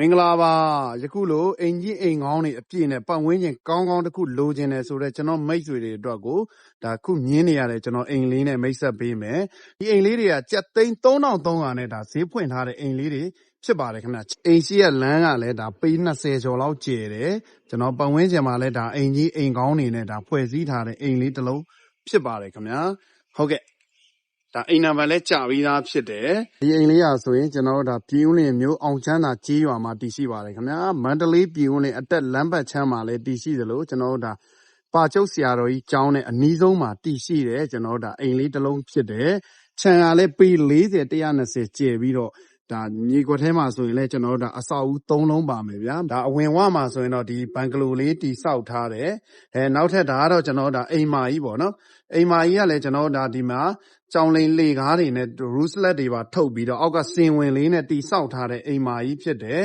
မင်္ဂလာပါယခုလိုအိမ်ကြီးအိမ်ကောင်းတွေအပြည့်နဲ့ပတ်ဝန်းကျင်ကောင်းကောင်းတစ်ခုလိုချင်တယ်ဆိုတော့ကျွန်တော်မိတ်ဆွေတွေအတွက်ကိုဒါခုမြင်းနေရတဲ့ကျွန်တော်အိမ်လေးနဲ့မိတ်ဆက်ပေးမယ်ဒီအိမ်လေးတွေကကြက်သိန်း3300နဲ့ဒါဈေးဖွင့်ထားတဲ့အိမ်လေးတွေဖြစ်ပါတယ်ခင်ဗျအိမ်ရှိရဲ့လမ်းကလည်းဒါပေ20ကျော်လောက်ကျယ်တယ်ကျွန်တော်ပတ်ဝန်းကျင်မှာလည်းဒါအိမ်ကြီးအိမ်ကောင်းတွေနဲ့ဒါဖွဲ့စည်းထားတဲ့အိမ်လေးတစ်လုံးဖြစ်ပါတယ်ခင်ဗျာဟုတ်ကဲ့ ဒါအိမ်နံပါတ်လည်းကြာပြီးသားဖြစ်တယ်ဒီအိမ်လေးရာဆိုရင်ကျွန်တော်တို့ဒါပြည်ဦးလင်မျိုးအောင်ချမ်းသာကြေးရွာမှာတည်ရှိပါတယ်ခင်ဗျာမန္တလေးပြည်ဦးလင်အတက်လမ်းပတ်ချမ်းမှာလည်းတည်ရှိသလိုကျွန်တော်တို့ဒါပါကျုပ်ဆရာတော်ကြီးကျောင်းနဲ့အနီးဆုံးမှာတည်ရှိတယ်ကျွန်တော်တို့ဒါအိမ်လေးတစ်လုံးဖြစ်တယ်ခြံကလည်းပေ40 120ကျယ်ပြီးတော့ဒါမြေကွက်ထဲမှာဆိုရင်လည်းကျွန်တော်တို့ဒါအဆောက်အဦ၃လုံးပါမယ်ဗျာဒါအဝင်ဝမှာဆိုရင်တော့ဒီဘန်ကလိုလေးတိဆောက်ထားတယ်အဲနောက်ထပ်ဒါကတော့ကျွန်တော်တို့ဒါအိမ်မာကြီးပေါ့နော်အိမ်မာကြီးကလည်းကျွန်တော်တို့ဒါဒီမှာ ကြောင်လိန်လေကားတွေနဲ့ rooselet တွေပါထုတ်ပြီးတော့ အောက်က စင်ဝင်လေးနဲ့တိဆောက်ထားတဲ့ အိမ်မာကြီးဖြစ်တယ်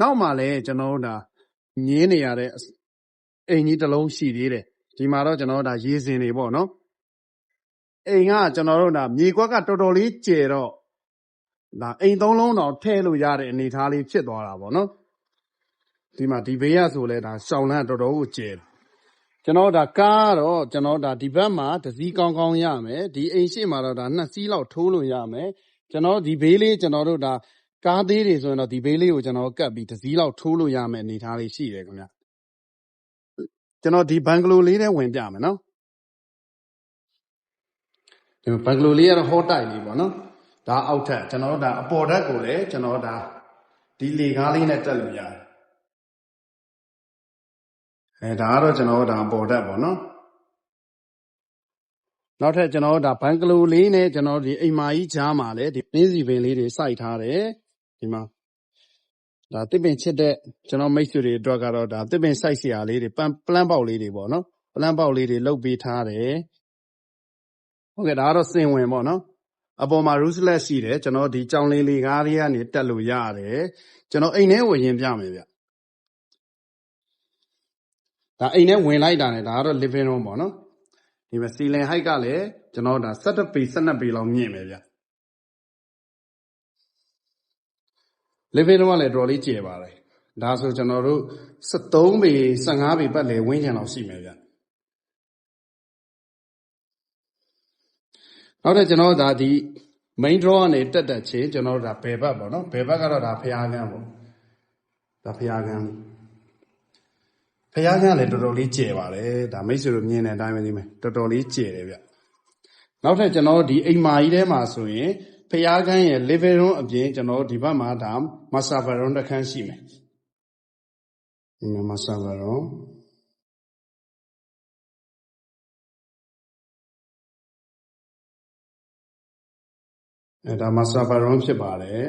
နောက်မှလည်း ကျွန်တော်တို့ဒါငင်းနေရတဲ့ အိမ်ကြီးတစ်လုံးရှိသေးတယ် ဒီမှာတော့ကျွန်တော်တို့ဒါရေစင်တွေပေါ့နော် အိမ်ကကျွန်တော်တို့ဒါမြေကွက်က တော်တော်လေးကျယ်တော့ဒါအိမ်သုံးလုံးတော့ထည့်လို့ရတဲ့ အနေအထားလေး ဖြစ်သွားတာပေါ့နော် ဒီမှာဒီဘေးရဆိုလဲဒါရှောင်းလန်းတော်တော်ကို ကျယ်တယ် ကျွန်တော်ဒါကားကတော့ကျွန်တော်ဒါဒီဘက်မှာတစည်းကောင်းကောင်းရမယ်ဒီအိမ်ရှိမှာတော့ဒါနှစ်စီးလောက်ထိုးလို့ရမယ်ကျွန်တော်ဒီဘေးလေးကျွန်တော်တို့ဒါကားသေးတွေဆိုရင်တော့ဒီဘေးလေးကိုကျွန်တော်ကတ်ပြီးတစည်းလောက်ထိုးလို့ရမယ်အနေထားလေးရှိတယ်ခင်ဗျကျွန်တော်ဒီဘန်ဂလိုလေးနဲ့ဝင်ပြမယ်နော်ဒီဘန်ဂလိုလေးကတော့ဟောတိုက်လေးပေါ့နော်ဒါအောက်ထပ်ကျွန်တော်တို့ဒါအပေါ်ဓာတ်ကိုလည်းကျွန်တော်ဒါဒီလေကားလေးနဲ့တက်လို့ရတယ် အဲဒါကတော့ကျွန်တော်တို့ဒါပေါ်တတ်ပေါ့နော်နောက်ထပ်ကျွန်တော်တို့ဒါဘန်ကလိုလေးနဲ့ကျွန်တော်ဒီအိမ်မာကြီးကြားမှာလဲဒီပင်းစီပင်လေးတွေစိုက်ထားတယ်ဒီမှာဒါတစ်ပင်ချစ်တဲ့ကျွန်တော်မိတ်ဆွေတွေအတွက်ကတော့ဒါတစ်ပင်စိုက်စရာလေးတွေပန်ပလန့်ပေါက်လေးတွေပေါ့နော်ပလန့်ပေါက်လေးတွေလုတ်ပေးထားတယ်ဟုတ်ကဲ့ဒါကတော့စင်ဝင်ပေါ့နော်အပေါ်မှာ roof လက်ရှိတယ်ကျွန်တော်ဒီကြောင်လေးလေးကားလေးကနေတက်လို့ရတယ်ကျွန်တော်အိမ်ထဲဝင်ရင်ပြမယ်ဗျ ဒါအိမ်ထဲဝင်လိုက်တာ ਨੇ ဒါကတော့ living room ပေါ့နော်ဒီမှာ ceiling height ကလည်းကျွန်တော်ဒါ17ပေ12ပေလောက်မြင့်မယ်ဗျ living room ကလည်းတော်တော်လေးကျယ်ပါတယ်ဒါဆိုကျွန်တော်တို့73ပေ15ပေပတ်လည်ဝန်းကျင်လောက်ရှိမယ်ဗျနောက်ထပ်ကျွန်တော်ဒါဒီ main draw ကနေတက်တက်ချင်းကျွန်တော်တို့ဒါဘယ်ဘက်ပေါ့နော်ဘယ်ဘက်ကတော့ဒါဖျားကန်းပေါ့ဒါဖျားကန်း ဖျားကန်းလည်းတော်တော်လေးကျယ်ပါတယ်ဒါမိတ်ဆွေတို့မြင်တဲ့အတိုင်းပဲဒီမယ်တော်တော်လေးကျယ်တယ်ဗျနောက်ထပ်ကျွန်တော်ဒီအိမ်မာကြီးထဲမှာဆိုရင်ဖျားကန်းရဲ့ living room အပြင်ကျွန်တော်ဒီဘက်မှာဒါ master bedroom တစ်ခန်းရှိမယ်ဒီမှာ master bedroom အဲဒါ master bedroom ဖြစ်ပါတယ်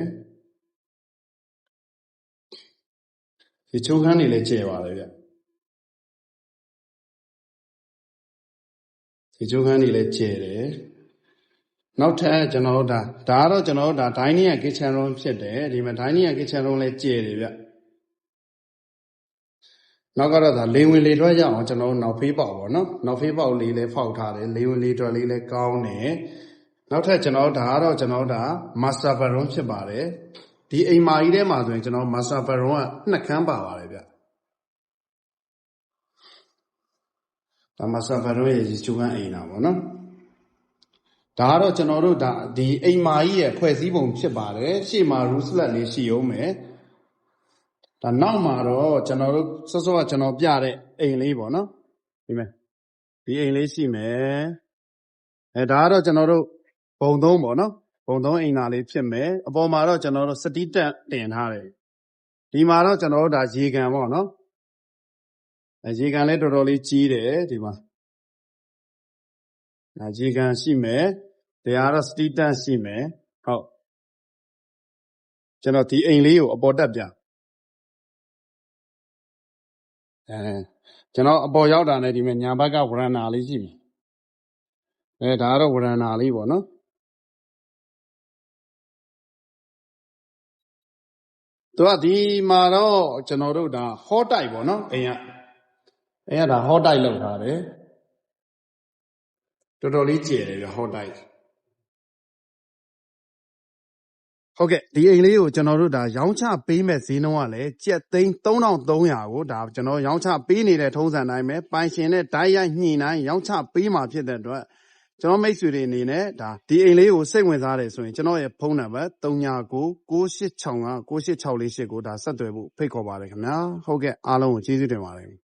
ဒီချုံခန်းတွေလည်းကျယ်ပါတယ်ဗျ ဒီချုံခန်းတွေလည်းကျယ်တယ်နောက်ထပ်ကျွန်တော်တို့ဒါဒါကတော့ကျွန်တော်တို့ဒါ dining and kitchen room ဖြစ်တယ်ဒီမှာ dining and kitchen room လည်းကျယ်တယ်ဗျနောက်ကတော့ဒါလေဝင်လေထွက်ရအောင်ကျွန်တော်တို့နောက်ဖေးပေါက်ပေါ့နော်နောက်ဖေးပေါက်လေးလည်းဖောက်ထားတယ်လေဝင်လေထွက်လေးလည်းကောင်းတယ်နောက်ထပ်ကျွန်တော်ဒါကတော့ကျွန်တော်ဒါ master bedroom ဖြစ်ပါတယ်ဒီအိမ်မာကြီးထဲမှာဆိုရင်ကျွန်တော် master bedroom ကနှစ်ခန်းပါပါတယ်ဗျ ဒါ master bedroom ရဲ့ရေချိုးခန်းအိမ်တာပေါ့နော်ဒါကတော့ကျွန်တော်တို့ဒါဒီအိမ်မာကြီးရဲ့ဖွဲ့စည်းပုံဖြစ်ပါတယ်ရှေ့မှာ rooselet လေးရှိအောင်မယ်ဒါနောက်မှာတော့ကျွန်တော်တို့စောစောကကျွန်တော်ပြတဲ့အိမ်လေးပေါ့နော်ဒီမဲ့ဒီအိမ်လေးရှိမယ်အဲဒါကတော့ကျွန်တော်တို့ဘုံသုံးပေါ့နော်ဘုံသုံးအိမ်သာလေးဖြစ်မယ်အပေါ်မှာတော့ကျွန်တော်တို့စတိတက်တင်ထားတယ်ဒီမှာတော့ကျွန်တော်တို့ဒါရေကန်ပေါ့နော်အဲ ရေကန်လည်း တော်တော်လေး ကြီးတယ် ဒီမှာအဲရေကန်ရှိမယ်တရားတော့စတိတက်ရှိမယ် ဟုတ် ကျွန်တော် ဒီအိမ်လေးကို အပေါ်တက်ပြအဲကျွန်တော် အပေါ်ရောက်တာနဲ့ဒီမှာညာဘက်က ဝရဏာလေးရှိမယ်အဲဒါကတော့ ဝရဏာလေးပေါ့နော် သူက ဒီမှာတော့ကျွန်တော်တို့ဒါဟောတိုက်ပေါ့နော် အိမ်က အိမ်ကဒါဟောတိုက်လောက်ထားတယ်တော်တော်လေးကျယ်တယ်ပြဟောတိုက်ဟုတ်ကဲ့ဒီအိမ်လေးကိုကျွန်တော်တို့ဒါရောင်းချပေးမဲ့ဈေးနှုန်းကလည်းကျပ်သိန်း3300ကိုဒါကျွန်တော်ရောင်းချပေးနေတဲ့ထုံးစံတိုင်းပဲပိုင်ရှင်နဲ့ဓာတ်ရိုက်ညှိနှိုင်းရောင်းချပေးမှာဖြစ်တဲ့အတွက်ကျွန်တော်မိတ်ဆွေတွေအနေနဲ့ဒါဒီအိမ်လေးကိုစိတ်ဝင်စားတယ်ဆိုရင်ကျွန်တော်ရဲ့ဖုန်းနံပါတ်39 9865 9864ကိုဒါဆက်သွယ်ဖို့ဖိတ်ခေါ်ပါတယ်ခင်ဗျာဟုတ်ကဲ့အားလုံးကိုကျေးဇူးတင်ပါတယ်